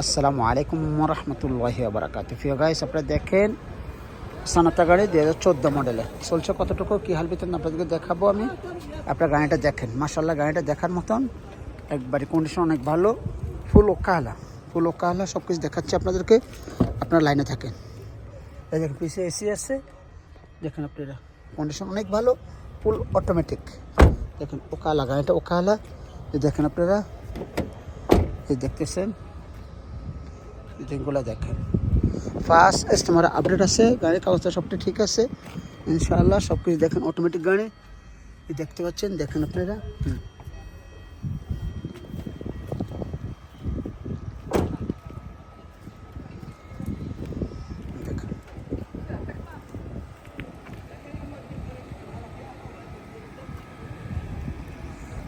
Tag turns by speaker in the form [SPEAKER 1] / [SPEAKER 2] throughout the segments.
[SPEAKER 1] আসসালামু আলাইকুম রহমতুল্লাহ বারাকাত প্রিয় গাইস আপনারা দেখেন সানাতা গাড়ি দু হাজার চোদ্দ মডেলে। চলছে কতটুকু, কী হাল ভিতরে আপনাদেরকে দেখাবো আমি? আপনার গাড়িটা দেখেন মাসাল্লাহ গাড়িটা দেখার মতন। একবারে কন্ডিশন অনেক ভালো ফুল ওকাহালা ফুল ওকাহালা সব কিছু দেখাচ্ছি আপনাদেরকে। আপনার লাইনে থাকেন। এই দেখেন পিছিয়ে এসি আছে। দেখেন আপনারা কন্ডিশন অনেক ভালো ফুল অটোমেটিক দেখেন ওকালা গাড়িটা ওকালা দেখেন আপনারা, এই দেখতেছেন। দিনগুলো দেখেন। ফার্স্ট কাস্টমার আপডেট আছে, গাড়ির কাগজটা সবটা ঠিক আছে। ইনশাআল্লাহ সব কিছু দেখেন অটোমেটিক গাড়ি। দেখতে পাচ্ছেন, দেখেন আপনারা?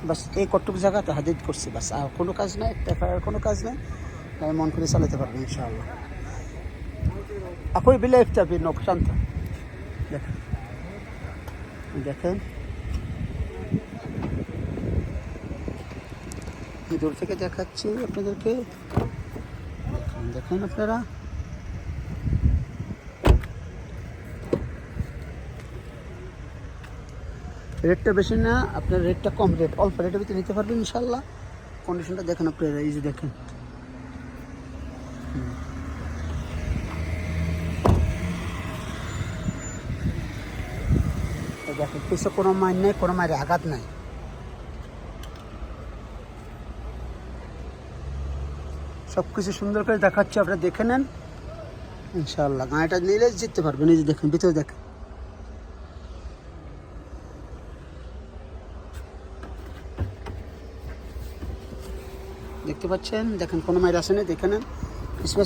[SPEAKER 1] বাস, এই কটুক জায়গাতে হাদিদ করছি। বাস, আর কোনো কাজ নাই দেখার কোনো কাজ নেই। আমি মন করে চালাতে পারব, ইনশাআল্লাহ। আকুই বিলে বি নকশান্ত দেখেন। দেখেন। দূর থেকে দেখাচ্ছি আপনাদেরকে। দেখেন আপনারা। রেটটা বেশি না, আপনার রেটটা কম রেট, অল্প রেটের ভিতরে নিতে পারবেন ইনশাল্লাহ কন্ডিশনটা দেখেন আপনারা, এই দেখেন। দেখেন পিছনে কোনো মাইন নেই, কোনো মায়ের আঘাত নাই। সব কিছু সুন্দর করে দেখাচ্ছি, আপনারা দেখে নেন। ইনশাল্লাহ গাড়িটা নিলে জিততে পারবেন এই দেখেন, ভিতরে দেখেন। দেখতে পাচ্ছেন? দেখেন, কোনো মায়ের আসে না দেখে নেন।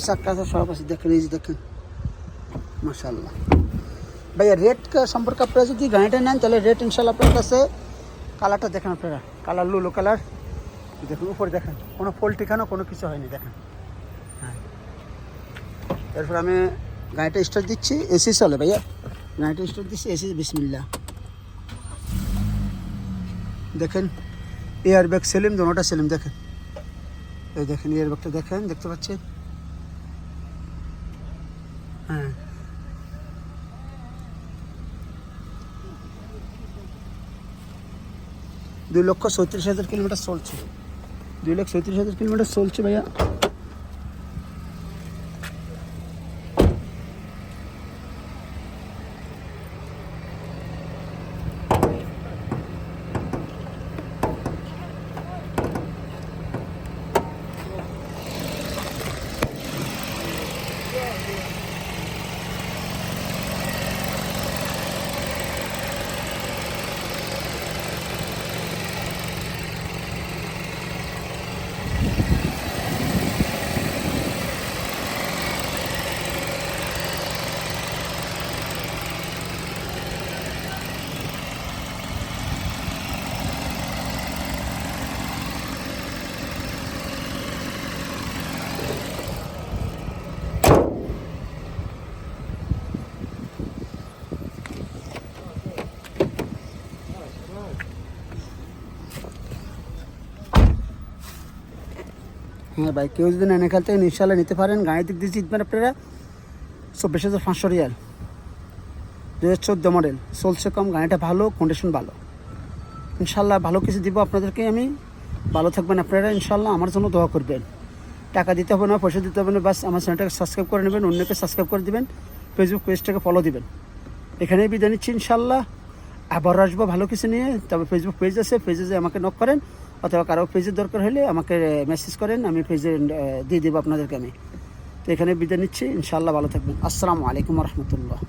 [SPEAKER 1] চাক্কা আছে সব আছে, দেখেন এই দেখেন। মাশাল্লাহ ভাইয়া রেট সম্পর্কে আপনারা যদি গাড়িটা নেন, তাহলে রেট ইনশাল্লাহ আপনার কাছে কালারটা দেখেন আপনারা। কালার লুলো কালার দেখুন, উপরে দেখেন, কোনো ফোল কোনো কিছু হয়নি, দেখেন। হ্যাঁ। এরপর আমি গাড়িটা স্টার্ট দিচ্ছি এসি চলে ভাইয়া। গাড়িটা স্টার্ট দিচ্ছি এসি বিসমিল্লা দেখেন এয়ার ব্যাগ সেলিম, দোনোটা সেলিম, দেখেন। এই দেখেন এয়ার ব্যাগটা দেখেন, দেখতে পাচ্ছেন? দুই লক্ষ সৈত্রিশ হাজার কিলোমিটার চলছে দুই লক্ষ সৈত্রিশ হাজার কিলোমিটার চলছে ভাইয়া হ্যাঁ ভাই, কেউ যদি নেন এখান থেকে ইনশাল্লাহ নিতে পারেন। দিক দিয়ে জিতবেন আপনারা। চব্বিশ হাজার পাঁচশো রিয়াল। দু হাজার চোদ্দ মডেল চলছে কম, গাড়িটা ভালো কন্ডিশন ভালো। ইনশাল্লাহ ভালো কিছু দিব আপনাদেরকে আমি। ভালো থাকবেন আপনারা, ইনশাল্লাহ আমার জন্য দোয়া করবেন। টাকা দিতে হবে না, পয়সা দিতে হবে না, বাস আমার চ্যানেলটাকে সাবস্ক্রাইব করে নেবেন, অন্যকে সাবস্ক্রাইব করে দিবেন ফেসবুক পেজটাকে ফলো দিবেন। এখানেই বিদায় নিচ্ছি, ইনশাল্লাহ। আবার আসব ভালো কিছু নিয়ে, তবে ফেসবুক পেজ আছে পেজে আমাকে নক করেন। অথবা কারও পেজের দরকার হলে আমাকে মেসেজ করেন, আমি পেজে দিয়ে দেবো আপনাদেরকে আমি। তো এখানে বিদায় নিচ্ছি ইনশাল্লাহ ভালো থাকবেন। আসসালামু আলাইকুম রহমতুল্লাহ।